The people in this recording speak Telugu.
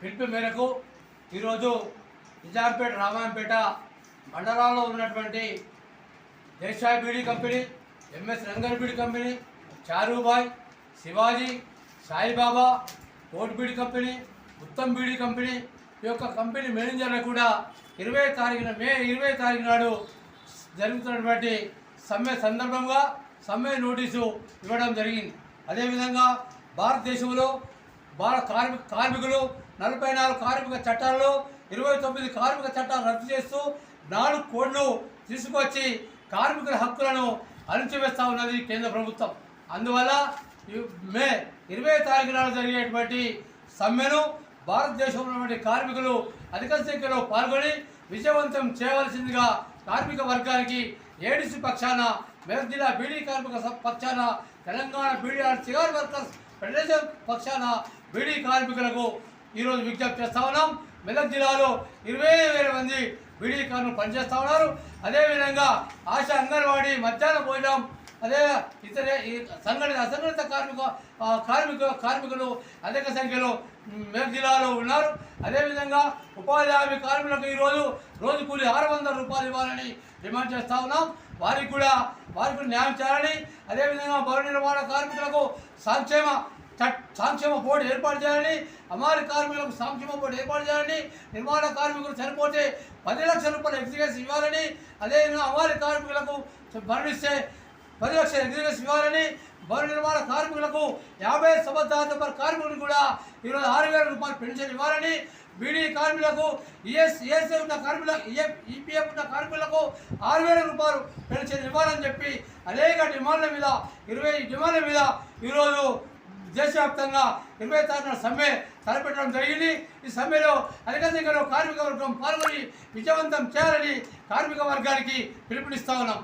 పిలుపు మేరకు ఈరోజు నిజాంపేట రామాయంపేట మండలాల్లో ఉన్నటువంటి Desai beedi company MS Rangan beedi company Charubai Shivaji Saibaba coat beedi company Uttam beedi company ఈ యొక్క కంపెనీ మేనేజర్లు కూడా ఇరవై తారీఖున మే ఇరవై తారీఖు నాడు జరుగుతున్నటువంటి సమ్మె సందర్భంగా సమ్మె నోటీసు ఇవ్వడం జరిగింది. అదేవిధంగా భారతదేశంలో భారత కార్మిక కార్మికులు నలభై నాలుగు కార్మిక చట్టాల్లో ఇరవై తొమ్మిది కార్మిక చట్టాలు రద్దు చేస్తూ నాలుగు కోడ్లు తీసుకొచ్చి కార్మికుల హక్కులను అణిచివేస్తా ఉన్నది కేంద్ర ప్రభుత్వం. అందువల్ల మే ఇరవై తారీఖు నాడు జరిగేటువంటి సమ్మెను భారతదేశంలో ఉన్నటువంటి కార్మికులు అధిక సంఖ్యలో పాల్గొని విజయవంతం చేయవలసిందిగా కార్మిక వర్గానికి ఏడిసి పక్షాన మెదక్ జిల్లా బీడీ కార్మిక పక్షాన Telangana beedi and cigar workers federation పక్షాన బీడీ కార్మికులకు ఈరోజు విజ్ఞప్తి చేస్తా ఉన్నాం. మెదక్ జిల్లాలో ఇరవై వేల మంది బీడీ కార్మికులు పనిచేస్తూ ఉన్నారు. అదేవిధంగా ఆశ అంగన్వాడీ మధ్యాహ్న భోజనం అదే ఇతర సంఘటిత అసంఘటిత కార్మిక కార్మిక కార్మికులు అధిక సంఖ్యలో మెదక్ జిల్లాలో ఉన్నారు. అదేవిధంగా ఉపాధి హామీ కార్మికులకు ఈరోజు రోజు కూలి ఆరు వందల రూపాయలు ఇవ్వాలని డిమాండ్ చేస్తా ఉన్నాం. వారికి కూడా వారికి న్యాయం చేయాలని అదేవిధంగా భవన నిర్మాణ కార్మికులకు సంక్షేమ చట్ సంక్షేమ బోర్డు ఏర్పాటు చేయాలని అమారి కార్మికులకు సంక్షేమ బోర్డు ఏర్పాటు చేయాలని నిర్మాణ కార్మికులు చనిపోతే పది లక్షల రూపాయలు ఎగ్జిగేషన్ ఇవ్వాలని అదేవిధంగా అమారి కార్మికులకు మరణిస్తే పది లక్షల ఎగ్జిగేషన్ ఇవ్వాలని భవన నిర్మాణ కార్మికులకు యాభై సంవత్సరాల కార్మికులు కూడా ఈరోజు ఆరు వేల రూపాయలు పెన్షన్ ఇవ్వాలని బీడీ కార్మికులకు ఈఎస్ ఈఎస్ఐ ఉన్న కార్మికులకు ఈపీఎఫ్ ఉన్న కార్మికులకు ఆరు వేల రూపాయలు పెన్షన్ ఇవ్వాలని చెప్పి అనేక డిమాండ్ల మీద ఇరవై డిమాండ్ల మీద ఈరోజు దేశవ్యాప్తంగా ఇరవై తారీఖున సమ్మె తలపెట్టడం జరిగింది. ఈ సమ్మెలో అధిక సంఖ్యలో కార్మిక వర్గం పాల్గొని విజయవంతం చేయాలని కార్మిక వర్గానికి పిలుపునిస్తా ఉన్నాం.